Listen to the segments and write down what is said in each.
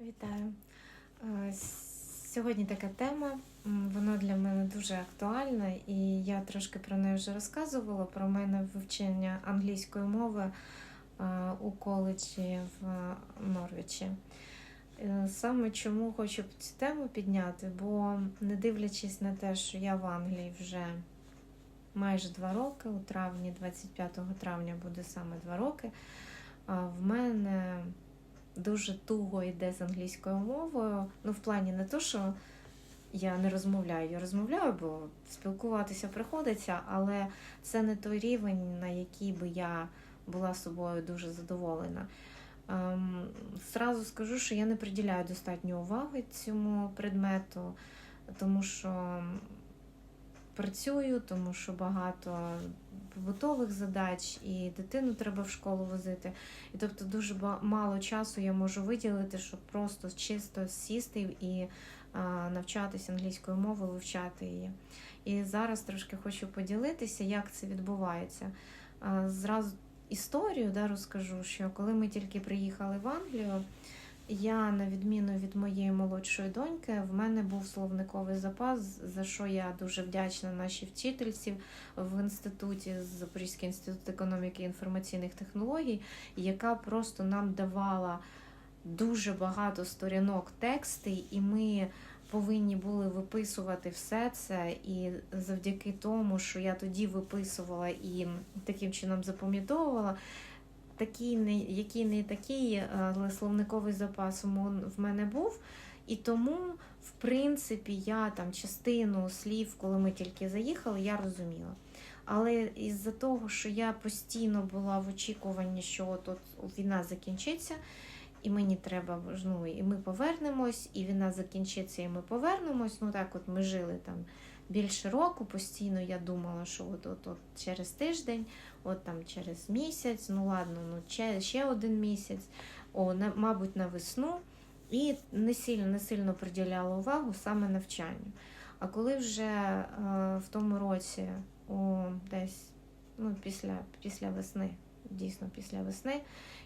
Вітаю. Е, Сьогодні така тема, вона для мене дуже актуальна, і я трошки про неї вже розказувала. Про мене вивчення англійської мови е, у коледжі в Норвічі. Е, Саме чому хочу цю тему підняти, бо не дивлячись на те, що я в Англії вже майже два роки, у травні, 25 травня буде саме два роки, в мене дуже туго йде з англійською мовою. Ну, в плані не то, що я не розмовляю, я розмовляю, бо спілкуватися приходиться, але це не той рівень, на який би я була собою дуже задоволена. Ем, Зразу скажу, що я не приділяю достатньо уваги цьому предмету, тому що працюю, тому що багато побутових задач, і дитину треба в школу возити. І тобто дуже мало часу я можу виділити, щоб просто чисто сісти і навчатися англійською мовою, вивчати її. І зараз трошки хочу поділитися, як це відбувається. Зразу історію да, розкажу, що коли ми тільки приїхали в Англію, я, на відміну від моєї молодшої доньки, в мене був словниковий запас, за що я дуже вдячна нашій вчительці в інституті Запорізький інститут економіки і інформаційних технологій, яка просто нам давала дуже багато сторінок тексти, і ми повинні були виписувати все це. І завдяки тому, що я тоді виписувала і таким чином запам'ятовувала. Такий не який не такий, але словниковий запас в мене був. І тому, в принципі, я там частину слів, коли ми тільки заїхали, я розуміла. Але із-за того, що я постійно була в очікуванні, що от війна закінчиться, і мені треба, ну, і ми повернемось, і війна закінчиться, і ми повернемось. Ну так, от ми жили там більше року. Постійно я думала, що от, от, через тиждень, от там через місяць, ну ладно, ну ще, ще один місяць, о, на, мабуть, на весну. І не сильно, не сильно приділяла увагу саме навчанню. А коли вже е, в тому році, о, десь ну, після, після весни, дійсно після весни,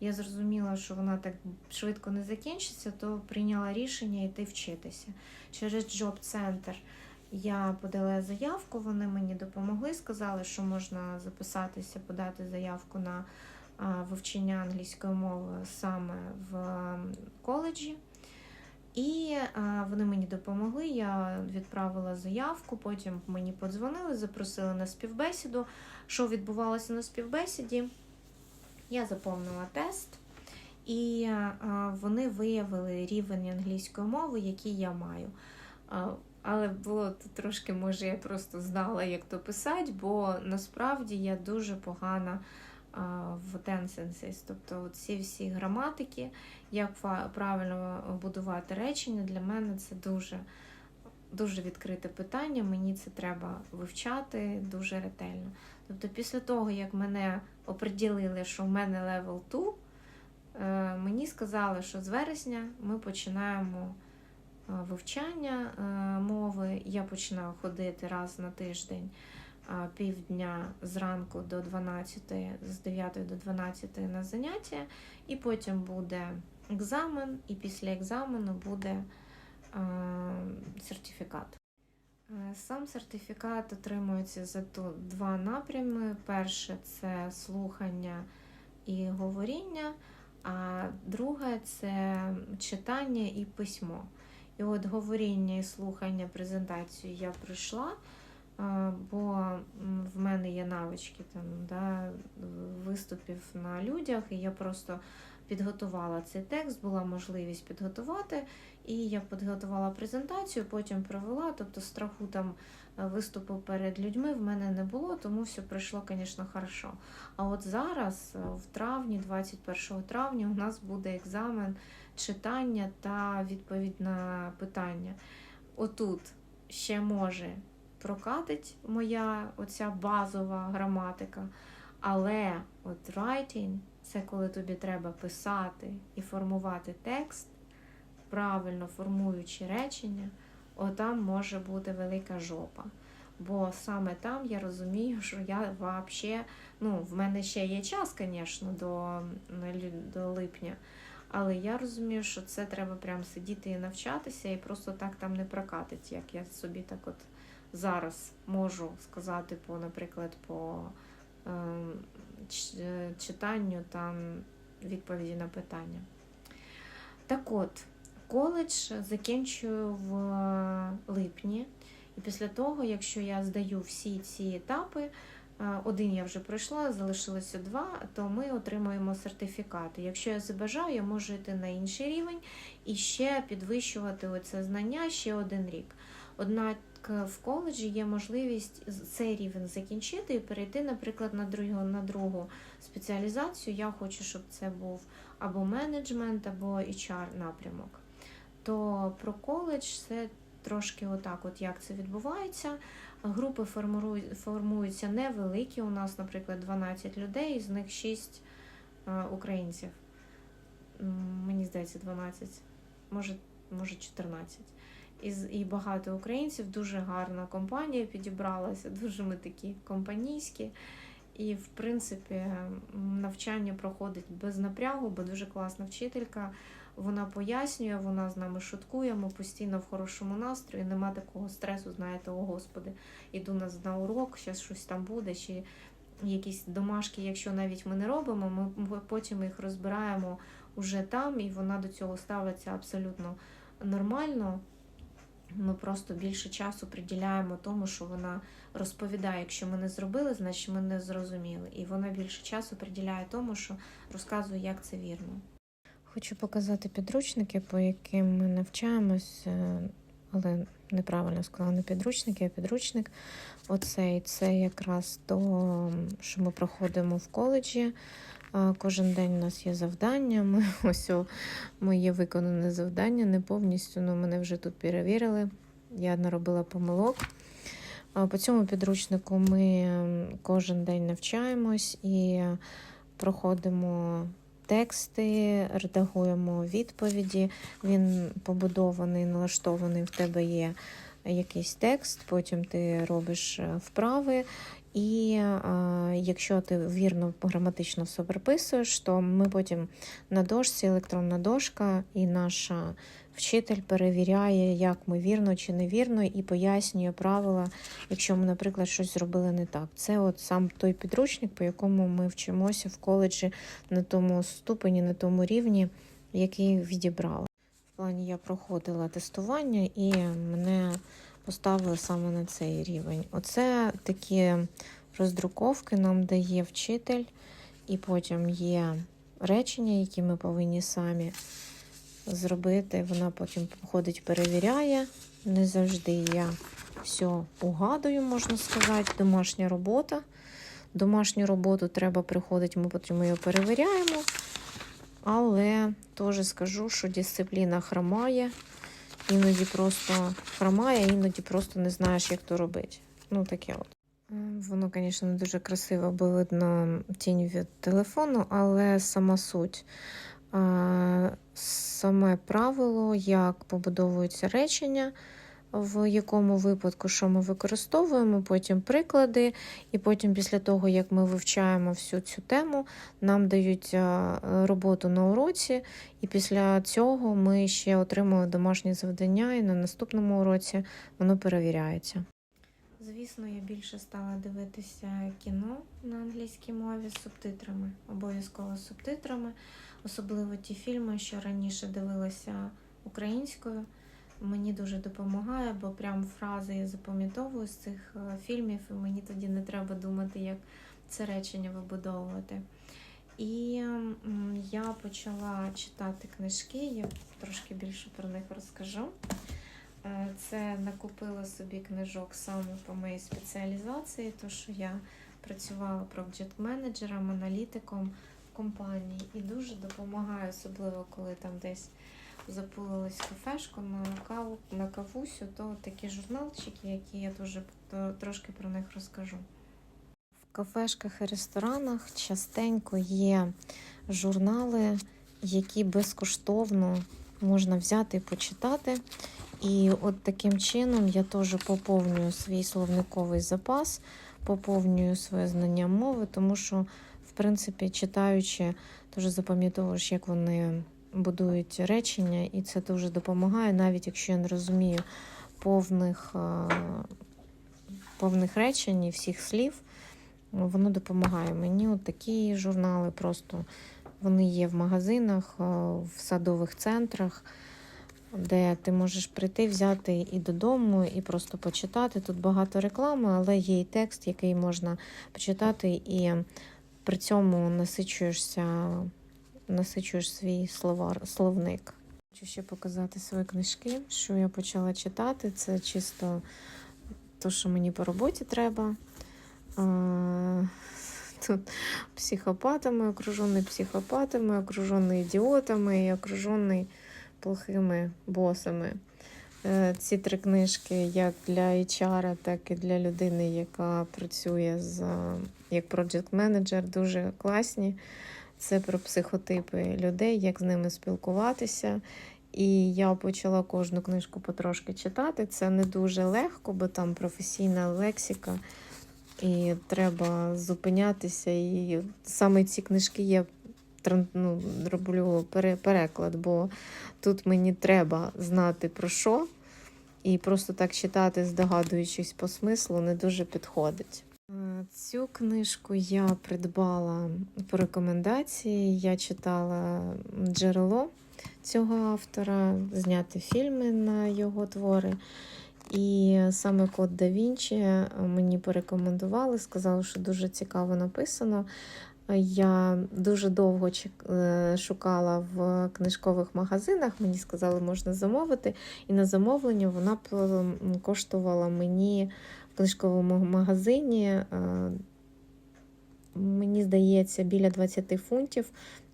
я зрозуміла, що вона так швидко не закінчиться, то прийняла рішення йти вчитися. Через джоб-центр я подала заявку, вони мені допомогли, сказали, що можна записатися, подати заявку на вивчення англійської мови саме в коледжі. І вони мені допомогли. Я відправила заявку, потім мені подзвонили, запросили на співбесіду. Що відбувалося на співбесіді? Я заповнила тест, і вони виявили рівень англійської мови, який я маю. Але було трошки, може, я просто знала, як то писати, бо насправді я дуже погана в tenses, тобто ці всі граматики, як правильно будувати речення, для мене це дуже, дуже відкрите питання. Мені це треба вивчати дуже ретельно. Тобто, після того, як мене оприділили, що в мене level 2, е, мені сказали, що з вересня ми починаємо вивчання е, мови. Я починаю ходити раз на тиждень півдня зранку до 12, з 9 до 12 на заняття, і потім буде екзамен, і після екзамену буде е, сертифікат. Е, Сам сертифікат отримується за два напрями. Перше це слухання і говоріння, а друге це читання і письмо. І от говоріння і слухання презентацію я пройшла, е, бо в мене є навички там, да, виступів на людях, і я просто підготувала цей текст, була можливість підготувати, і я підготувала презентацію, потім провела, тобто страху там е, виступу перед людьми в мене не було, тому все пройшло, звісно, хорошо. А от зараз, е, в травні, 21 травня, у нас буде екзамен читання та відповідь на питання. Отут ще може прокатить моя оця базова граматика, але от writing – це коли тобі треба писати і формувати текст, правильно формуючи речення, отам може бути велика жопа. Бо саме там я розумію, що я взагалі, ну, в мене ще є час, звісно, до, до липня. Але я розумію, що це треба прям сидіти і навчатися, і просто так там не прокатить, як я собі так от зараз можу сказати по, наприклад, по ем, е, читанню там відповіді на питання. Так от, коледж закінчую в липні. І після того, якщо я здаю всі ці етапи, один я вже пройшла, залишилося два, то ми отримуємо сертифікати. Якщо я забажаю, я можу йти на інший рівень і ще підвищувати оце знання ще один рік. Однак в коледжі є можливість цей рівень закінчити і перейти, наприклад, на другу, на другу спеціалізацію. Я хочу, щоб це був або менеджмент, або HR напрямок. То про коледж це трошки отак, от як це відбувається. Групи формуються невеликі. У нас, наприклад, 12 людей, з них 6 е, українців. Мені здається, 12, може, може 14. І, і багато українців, дуже гарна компанія підібралася, дуже ми такі компанійські. І, в принципі, навчання проходить без напрягу, бо дуже класна вчителька. Вона пояснює, вона з нами шуткує, ми постійно в хорошому настрої, нема такого стресу, знаєте, о Господи, іду на, на урок, зараз щось там буде, чи якісь домашки, якщо навіть ми не робимо, ми потім їх розбираємо уже там, і вона до цього ставиться абсолютно нормально. Ми просто більше часу приділяємо тому, що вона розповідає, якщо ми не зробили, значить ми не зрозуміли. І вона більше часу приділяє тому, що розказує, як це вірно. Хочу показати підручники, по яким ми навчаємось, е, але неправильно сказала не підручники, а підручник. Оцей це якраз то, що ми проходимо в коледжі. Кожен день у нас є завдання. Ми ось моє виконане завдання не повністю, але мене вже тут перевірили. Я наробила помилок. По цьому підручнику ми кожен день навчаємось і проходимо тексти, редагуємо відповіді. Він побудований, налаштований, в тебе є якийсь текст, потім ти робиш е, вправи. І а, якщо ти вірно граматично все приписуєш, то ми потім на дошці, електронна дошка, і наша вчитель перевіряє, як ми вірно чи невірно, і пояснює правила, якщо ми, наприклад, щось зробили не так. Це от сам той підручник, по якому ми вчимося в коледжі на тому ступені, на тому рівні, який відібрали. В плані я проходила тестування і мене поставили саме на цей рівень. Оце такі роздруковки нам дає вчитель, і потім є речення, які ми повинні самі зробити. Вона потім ходить, перевіряє. Не завжди я все угадую, можна сказати. Домашня робота. Домашню роботу треба приходити, ми потім її перевіряємо. Але теж скажу, що дисципліна хромає. Іноді просто хромає, іноді просто не знаєш, як то робити. Ну, таке от. Е, Воно, звісно, не дуже красиво, бо видно тінь від телефону, але сама суть. Саме правило, як побудовуються речення, в якому випадку, що ми використовуємо, потім приклади, і потім, після того, як ми вивчаємо всю цю тему, нам дають роботу на уроці, і після цього ми ще отримуємо домашні завдання, і на наступному уроці воно перевіряється. Звісно, я більше стала дивитися кіно на англійській мові з субтитрами, обов'язково з субтитрами, особливо ті фільми, що раніше дивилася українською. Мені дуже допомагає, бо прям фрази я запам'ятовую з цих е, фільмів, і мені тоді не треба думати, як це речення вибудовувати. І я почала читати книжки, я трошки більше про них розкажу. Е, Це накупила собі книжок саме по моїй спеціалізації, то що я працювала проджект-менеджером, аналітиком в компанії і дуже допомагає, особливо коли там десь запулилась кафешку на каву, на кавусю, то такі журналчики, які я дуже трошки про них розкажу. В кафешках і ресторанах частенько є журнали, які безкоштовно можна взяти і почитати. І от таким чином я теж поповнюю свій словниковий запас, поповнюю своє знання мови, тому що, в принципі, читаючи, теж запам'ятовуєш, як вони будують речення, і це дуже допомагає, навіть якщо я не розумію повних, е, повних речень і всіх слів, воно допомагає мені. От такі журнали просто вони є в магазинах, е, в садових центрах, де ти можеш прийти, взяти і додому, і просто почитати. Тут багато реклами, але є і текст, який можна почитати, і при цьому насичуєшся, насичуєш свій словар, словник. Хочу ще показати свої книжки, що я почала читати. Це чисто те, що мені по роботі треба. Тут психопатами, окружений психопатами, окружений ідіотами і окружений плохими босами. Е, Ці три книжки як для HR, так і для людини, яка працює з як project менеджер дуже класні. Це про психотипи людей, як з ними спілкуватися. І я почала кожну книжку потрошки читати. Це не дуже легко, бо там професійна лексика, і треба зупинятися. І саме ці книжки я ну, роблю переклад, бо тут мені треба знати про що, і просто так читати, здогадуючись по смислу, не дуже підходить. Е, Цю книжку я придбала по рекомендації. Я читала джерело цього автора, зняти фільми на його твори. І саме код да Вінчі мені порекомендували, сказали, що дуже цікаво написано. Я дуже довго е, шукала в книжкових магазинах. Мені сказали, можна замовити. І на замовлення вона коштувала мені в книжковому магазині, е, мені здається, біля 20 фунтів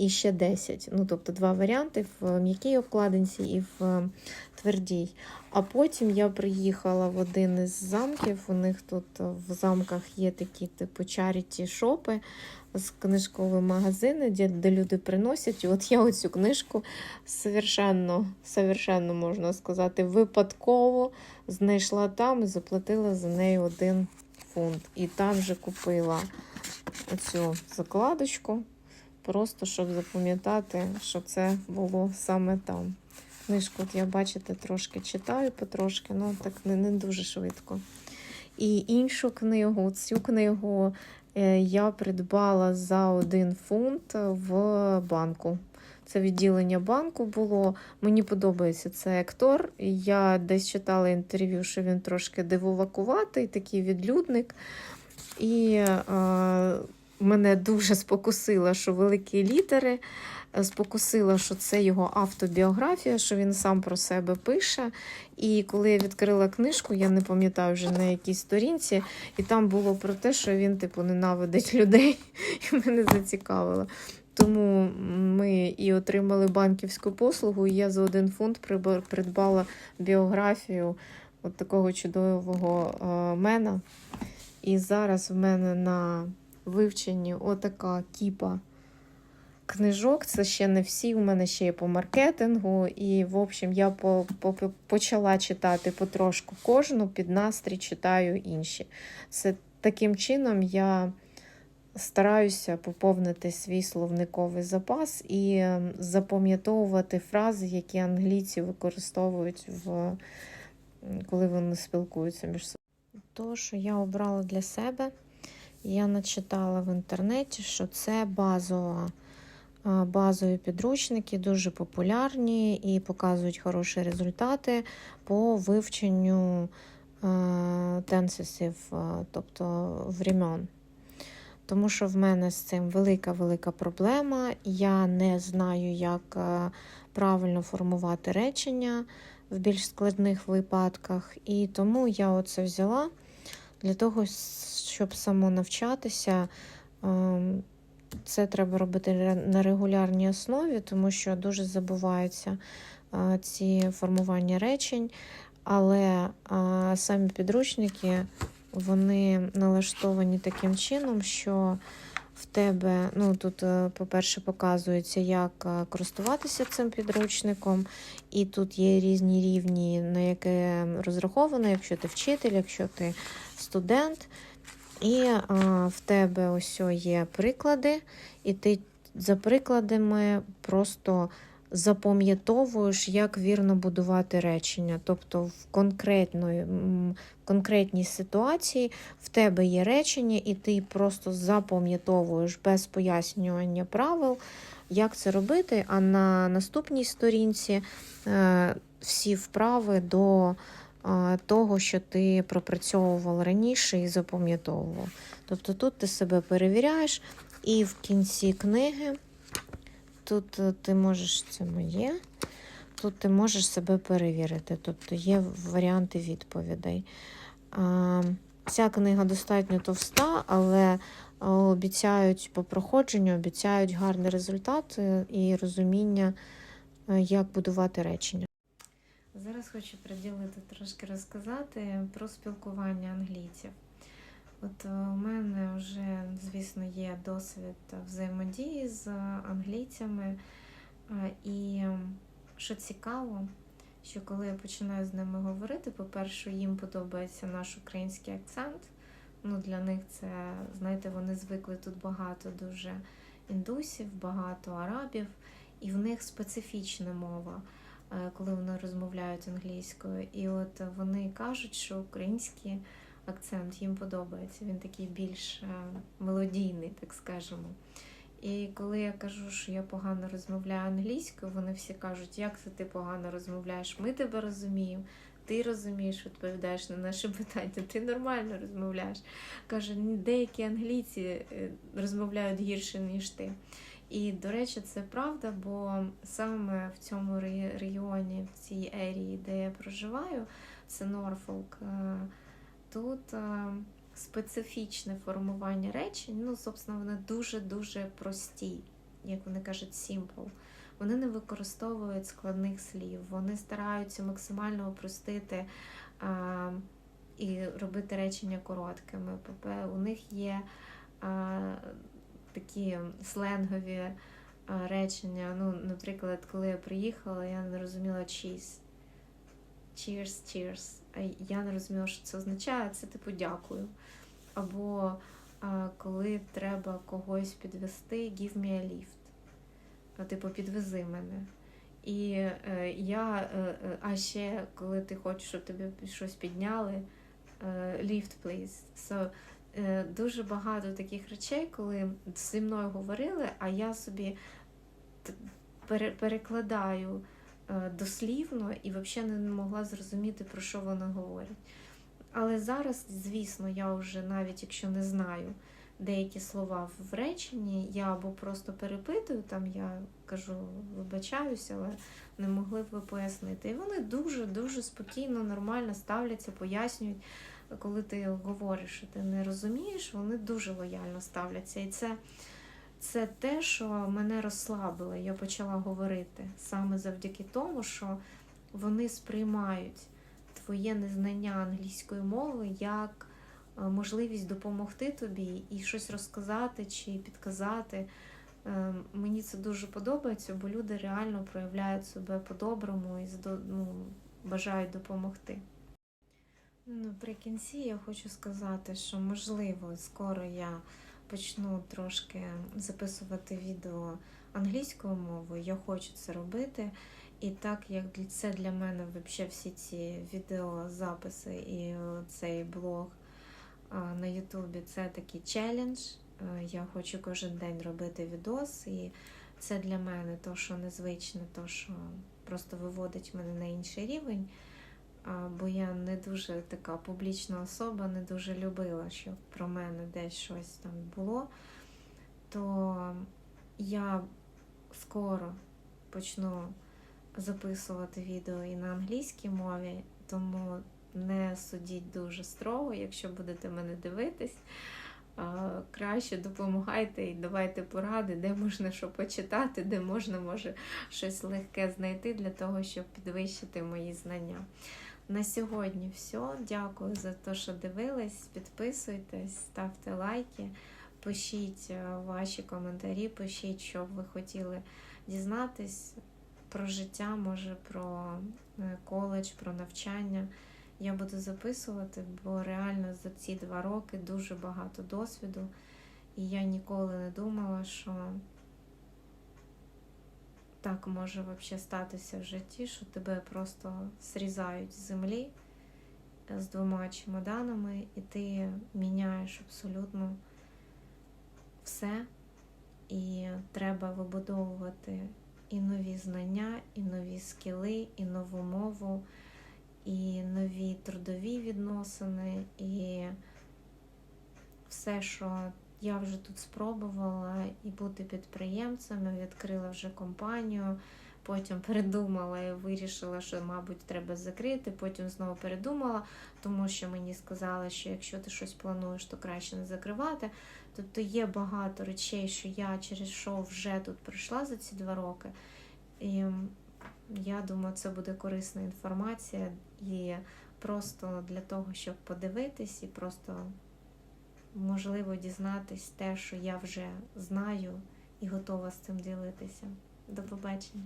і ще 10. Ну, тобто два варіанти в м'якій обкладинці і в е, твердій. А потім я приїхала в один із замків. У них тут в замках є такі типу чаріті шопи з книжкові магазини, де, де люди приносять. І от я оцю книжку совершенно, совершенно можна сказати, випадково знайшла там і заплатила за неї один фунт. І там вже купила оцю закладочку, просто щоб запам'ятати, що це було саме там. Книжку, от я бачите, трошки читаю потрошки, ну так не, не дуже швидко. І іншу книгу, цю книгу е, я придбала за один фунт в банку. Це відділення банку було. Мені подобається цей актор. Я десь читала інтерв'ю, що він трошки дивовакуватий, такий відлюдник. І е, мене дуже спокусило, що великі літери. е, Спокусила, що це його автобіографія, що він сам про себе пише. І коли я відкрила книжку, я не пам'ятаю вже на якій сторінці, і там було про те, що він, типу, ненавидить людей, і мене зацікавило. Тому ми і отримали банківську послугу, і я за один фунт придбала біографію от такого чудового е, мена. І зараз в мене на вивченні отака кіпа книжок. Це ще не всі. У мене ще є по маркетингу. І, в общем, я по, по, почала читати потрошку кожну, під настрій читаю інші. Це таким чином я стараюся поповнити свій словниковий запас і ем, запам'ятовувати фрази, які англійці використовують, в, коли вони спілкуються між собою. То, що я обрала для себе, я начитала в інтернеті, що це базова, базові підручники, дуже популярні і показують хороші результати по вивченню е, тенсисів, е, тобто времен. Тому що в мене з цим велика-велика проблема. Я не знаю, як е, правильно формувати речення в більш складних випадках. І тому я оце взяла для того, щоб самонавчатися. Ем, Це треба робити на регулярній основі, тому що дуже забуваються е, ці формування речень. Але е, самі підручники вони налаштовані таким чином, що в тебе, ну тут, е, по-перше, показується, як користуватися цим підручником, і тут є різні рівні, на яке розраховано, якщо ти вчитель, якщо ти студент. І е, в тебе ось є приклади, і ти за прикладами просто запам'ятовуєш, як вірно будувати речення. Тобто в конкретної, конкретній ситуації в тебе є речення, і ти просто запам'ятовуєш без пояснювання правил, як це робити. А на наступній сторінці е, всі вправи до того, що ти пропрацьовував раніше і запам'ятовував. Тобто тут ти себе перевіряєш, і в кінці книги. Тут е, ти можеш, це моє, тут ти можеш себе перевірити, тобто є варіанти відповідей. Ця книга достатньо товста, але е, обіцяють по проходженню, обіцяють гарний результат е, і розуміння, е, як будувати речення. Зараз хочу приділити трошки розказати про спілкування англійців. От е, у мене вже, звісно, є досвід взаємодії з англійцями. Е, І що цікаво, що коли я починаю з ними говорити, по-перше, їм подобається наш український акцент. Ну, Для них це, знаєте, вони звикли тут багато дуже індусів, багато арабів, і в них специфічна мова, коли вони розмовляють англійською. І от вони кажуть, що українські акцент їм подобається. Він такий більш е, мелодійний, так скажемо. І коли я кажу, що я погано розмовляю англійською, вони всі кажуть, як це ти погано розмовляєш? Ми тебе розуміємо, ти розумієш, відповідаєш на наші питання, ти нормально розмовляєш. Каже, деякі англійці е, розмовляють гірше, ніж ти. І, до речі, це правда, бо саме в цьому регіоні, в цій ерії, де я проживаю, це Норфолк. е, Тут е, специфічне формування речень, ну, собственно, вони дуже-дуже прості, як вони кажуть, simple. Вони не використовують складних слів, вони стараються максимально упростити а, і робити речення короткими. У них є а, такі сленгові речення. Ну, наприклад, коли я приїхала, я не розуміла cheese. Cheers, cheers. А я не розуміла, що це означає, це типу дякую. Або коли треба когось підвести, give me a lift. Типу, підвези мене. І е, я, е, е, а ще коли ти хочеш, щоб тобі щось підняли, е, lift, please. So, е, дуже багато таких речей, коли зі мною говорили, а я собі перекладаю е, дослівно і взагалі не могла зрозуміти, про що вони говорять. Але зараз, звісно, я вже навіть якщо не знаю деякі слова в реченні, я або просто перепитую, там я кажу, вибачаюся, але не могли б ви пояснити. І вони дуже-дуже спокійно, нормально ставляться, пояснюють. Коли ти говориш, що ти не розумієш, вони дуже лояльно ставляться. І це, це те, що мене розслабило. Я почала говорити саме завдяки тому, що вони сприймають твоє незнання англійської мови як е, можливість допомогти тобі і щось розказати чи підказати. Е, Мені це дуже подобається, бо люди реально проявляють себе по-доброму і ну, бажають допомогти. Наприкінці я хочу сказати, що можливо скоро я почну трошки записувати відео англійською мовою. Я хочу це робити. І так як це для мене взагалі всі ці відеозаписи і цей блог на Ютубі це такий челендж. Е, Я хочу кожен день робити відос, і це для мене то, що незвичне, то, що просто виводить мене на інший рівень. Бо я не дуже така публічна особа, не дуже любила, щоб про мене десь щось там було. То я скоро почну записувати відео і на англійській мові, тому не судіть дуже строго, якщо будете мене дивитись. Краще допомагайте і давайте поради, де можна що почитати, де можна може щось легке знайти для того, щоб підвищити мої знання. На сьогодні все. Дякую за те, що дивились. Підписуйтесь, ставте лайки, пишіть е, ваші коментарі, пишіть, що б ви хотіли дізнатись про життя, може про е, коледж, про навчання. Я буду записувати, бо реально за ці два роки дуже багато досвіду, і я ніколи не думала, що так може взагалі статися в житті, що тебе просто зрізають з землі е, з двома чемоданами, і ти міняєш абсолютно все. І треба вибудовувати і нові знання, і нові скіли, і нову мову, і нові трудові відносини, і все, що я вже тут спробувала, і бути підприємцем, відкрила вже компанію. Потім передумала і вирішила, що, мабуть, треба закрити. Потім знову передумала, тому що мені сказали, що якщо ти щось плануєш, то краще не закривати. Тобто є багато речей, що я через що вже тут пройшла за ці два роки. І я думаю, це буде корисна інформація і просто для того, щоб подивитись і просто можливо дізнатись те, що я вже знаю і готова з цим ділитися. До побачення.